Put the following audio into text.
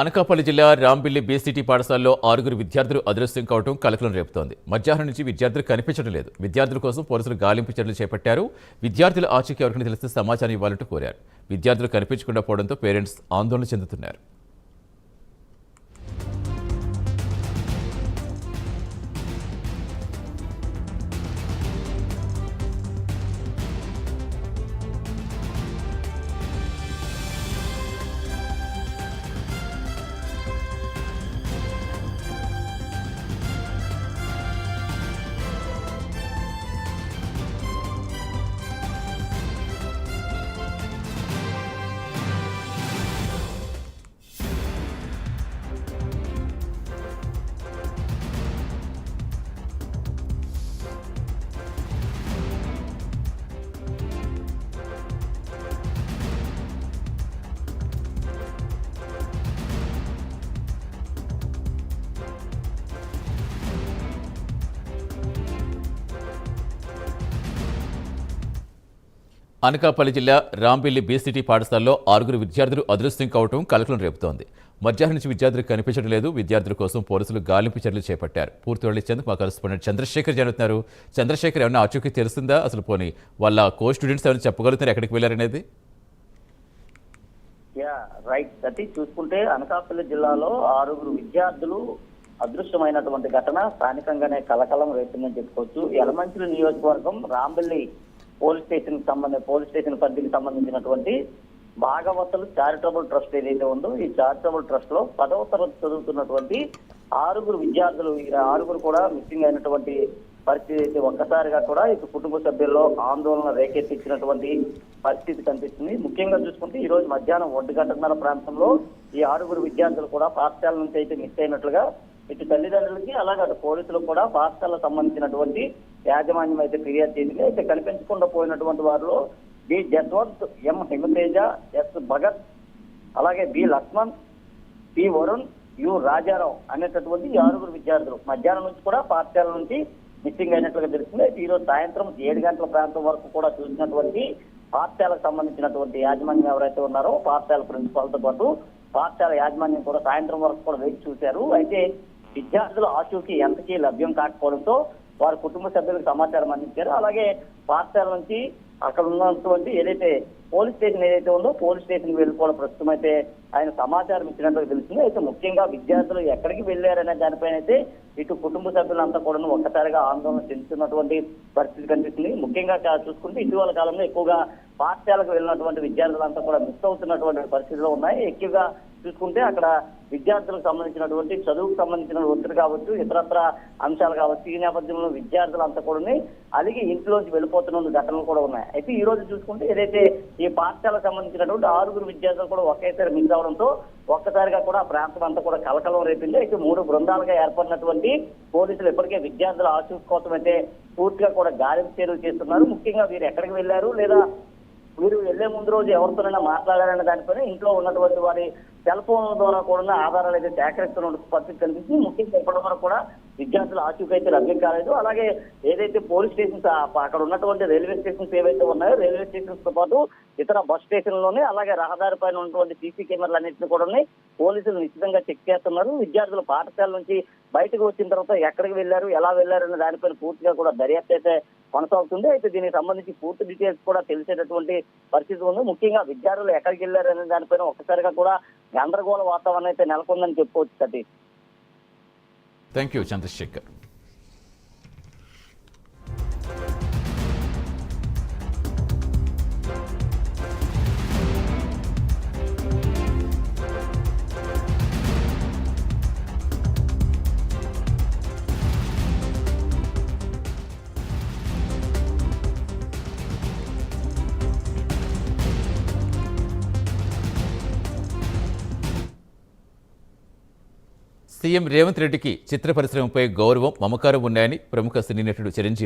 అనకాపల్లి జిల్లా రాంబిల్లి బీసీటీ పాఠశాలలో ఆరుగురు విద్యార్థులు అదృశ్యం కావడం కలకలం రేపుతోంది. మధ్యాహ్నం నుంచి విద్యార్థులు కనిపించడం లేదు. విద్యార్థుల కోసం పోలీసులు గాలింపు చర్యలు చేపట్టారు. విద్యార్థుల ఆచూకీ ఎవరికైనా తెలిస్తే సమాచారం ఇవ్వాలంటూ కోరారు. విద్యార్థులు కనిపించకుండా పోవడంతో పేరెంట్స్ ఆందోళన చెందుతున్నారు. అనకాపల్లి జిల్లా రాంబిల్లి బీసీటీ పాఠశాలలో ఆరుగురు విద్యార్థులు అదృశ్యం కావటం కలకలం రేపుతోంది. మధ్యాహ్నం నుంచి విద్యార్థులు కనిపించడం లేదు. విద్యార్థుల కోసం పోలీసులు గాలింపు చర్యలు చేపట్టారు. పూర్తి వాళ్ళు ఇచ్చేందుకు మా కరెస్పాండెంట్ చంద్రశేఖర్ జరుగుతున్నారు చంద్రశేఖర్ ఏమైనా ఆచూకీ తెలుస్తుందా? అసలు పోనీ వాళ్ళ కో స్టూడెంట్స్ ఏమైనా చెప్పగలుగుతారు? ఎక్కడికి వెళ్ళారనేది? Yeah right. సతీష్ చూసుకుంటే అనకాపల్లి జిల్లాలో ఆరుగురు విద్యార్థులు అదృశ్యమైనటువంటి ఘటన స్థానికంగానే కలకలం రేపిందని చెప్పుకోవచ్చు. యలమంచిలి నియోజకవర్గం రాంబెల్లి పోలీస్ స్టేషన్ సంబంధించి పోలీస్ స్టేషన్ పరిధికి సంబంధించినటువంటి భాగవతలు చారిటబుల్ ట్రస్ట్ ఏదైతే ఉందో ఈ చారిటబుల్ ట్రస్ట్లో పదవ తరగతి చదువుతున్నటువంటి ఆరుగురు విద్యార్థులు ఆరుగురు కూడా మిస్సింగ్ అయినటువంటి పరిస్థితి అయితే ఒక్కసారిగా కూడా ఇటు కుటుంబ సభ్యుల్లో ఆందోళన రేకెత్తించినటువంటి పరిస్థితి కనిపిస్తుంది. ముఖ్యంగా చూసుకుంటే ఈ రోజు మధ్యాహ్నం ఒంటి గంటన్నర ప్రాంతంలో ఈ ఆరుగురు విద్యార్థులు కూడా పాఠశాల నుంచి అయితే మిస్ అయినట్లుగా ఇటు తల్లిదండ్రులకి అలాగే అటు పోలీసులకు కూడా పాఠశాలకు సంబంధించినటువంటి యాజమాన్యం అయితే ఫిర్యాదు చేసింది అయితే కనిపించకుండా పోయినటువంటి వారిలో B Jaswanth M Himateja S Bhagat అలాగే B Laxman P Varun U Rajarao అనేటటువంటి ఆరుగురు విద్యార్థులు. మధ్యాహ్నం నుంచి కూడా పాఠశాల నుంచి మిస్సింగ్ అయినట్లుగా తెలిసింది అయితే ఈరోజు సాయంత్రం ఏడు గంటల ప్రాంతం వరకు కూడా చూసినటువంటి పాఠశాలకు సంబంధించినటువంటి యాజమాన్యం ఎవరైతే ఉన్నారో పాఠశాల ప్రిన్సిపాల్తో పాటు పాఠశాల యాజమాన్యం కూడా సాయంత్రం వరకు కూడా వేచి చూశారు. అయితే విద్యార్థుల ఆచూకీ ఎంతకీ లభ్యం కాకపోవడంతో వారి కుటుంబ సభ్యులకు సమాచారం అందించారు. అలాగే పాఠశాల నుంచి అక్కడ ఉన్నటువంటి ఏదైతే పోలీస్ స్టేషన్ ఏదైతే ఉందో పోలీస్ స్టేషన్ వెళ్ళిపోవడం ప్రస్తుతం అయితే ఆయన సమాచారం ఇచ్చినట్లు తెలిసింది అయితే ముఖ్యంగా విద్యార్థులు ఎక్కడికి వెళ్ళారనే దానిపైన అయితే ఇటు కుటుంబ సభ్యులంతా కూడా ఒక్కసారిగా ఆందోళన చెందుతున్నటువంటి పరిస్థితి కనిపిస్తుంది. ముఖ్యంగా చూసుకుంటే ఇటీవల కాలంలో ఎక్కువగా పాఠశాలకు వెళ్ళినటువంటి విద్యార్థులంతా కూడా మిస్ అవుతున్నటువంటి పరిస్థితిలో ఉన్నాయి. ఎక్కువగా చూసుకుంటే అక్కడ విద్యార్థులకు సంబంధించినటువంటి చదువుకు సంబంధించిన ఒత్తిడి కావచ్చు ఇతరత్ర అంశాలు కావచ్చు ఈ నేపథ్యంలో విద్యార్థులంతా కూడా అలిగి ఇంట్లోంచి వెళ్ళిపోతున్న ఘటనలు కూడా ఉన్నాయి. అయితే ఈ రోజు చూసుకుంటే ఏదైతే ఈ పాఠశాలకు సంబంధించినటువంటి ఆరుగురు విద్యార్థులు కూడా ఒకేసారి మిస్ అవడంతో ఒక్కసారిగా కూడా ప్రాంతం అంతా కూడా కలకలం రేపింది. అయితే మూడు బృందాలుగా ఏర్పడినటువంటి పోలీసులు ఇప్పటికే విద్యార్థుల ఆచూకీ కోసం అయితే పూర్తిగా కూడా గాలింపు చేరువ చేస్తున్నారు. ముఖ్యంగా వీరు ఎక్కడికి వెళ్ళారు లేదా మీరు వెళ్ళే ముందు రోజు ఎవరితోనైనా మాట్లాడారనే దానిపైన ఇంట్లో ఉన్నటువంటి వారి సెల్ ఫోన్ ద్వారా కూడా ఆధారాలు అయితే సేకరిస్తున్న పరిస్థితి కనిపిస్తుంది. ముఖ్యంగా ఇప్పటి వరకు కూడా విద్యార్థులు ఆచూకీ అయితే లభ్యం కాలేదు. అలాగే ఏదైతే పోలీస్ స్టేషన్స్ అక్కడ ఉన్నటువంటి రైల్వే స్టేషన్స్ ఏవైతే ఉన్నాయో రైల్వే స్టేషన్స్తో పాటు ఇతర బస్ స్టేషన్లోనే అలాగే రహదారి పైన ఉన్నటువంటి సీసీ కెమెరాలు అన్నింటినీ కూడా పోలీసులు నిశ్చితంగా చెక్ చేస్తున్నారు. విద్యార్థులు పాఠశాల నుంచి బయటకు వచ్చిన తర్వాత ఎక్కడికి వెళ్ళారు ఎలా వెళ్ళారు అనే దానిపైన పూర్తిగా కూడా దర్యాప్తు అయితే కొనసాగుతుంది. అయితే దీనికి సంబంధించి పూర్తి డీటెయిల్స్ కూడా తెలిసేటటువంటి పరిస్థితి ఉంది. ముఖ్యంగా విద్యార్థులు ఎక్కడికి వెళ్ళారు అనే దానిపైన ఒక్కసారిగా కూడా గందరగోళ వాతావరణం అయితే నెలకొందని చెప్పుకోవచ్చు Satish. Thank you Chandrasekhar CM Revanth రెడ్డికి చిత్ర పరిశ్రమపై గౌరవం మమకారం ఉన్నాయని ప్రముఖ సినీ నటుడు చిరంజీవి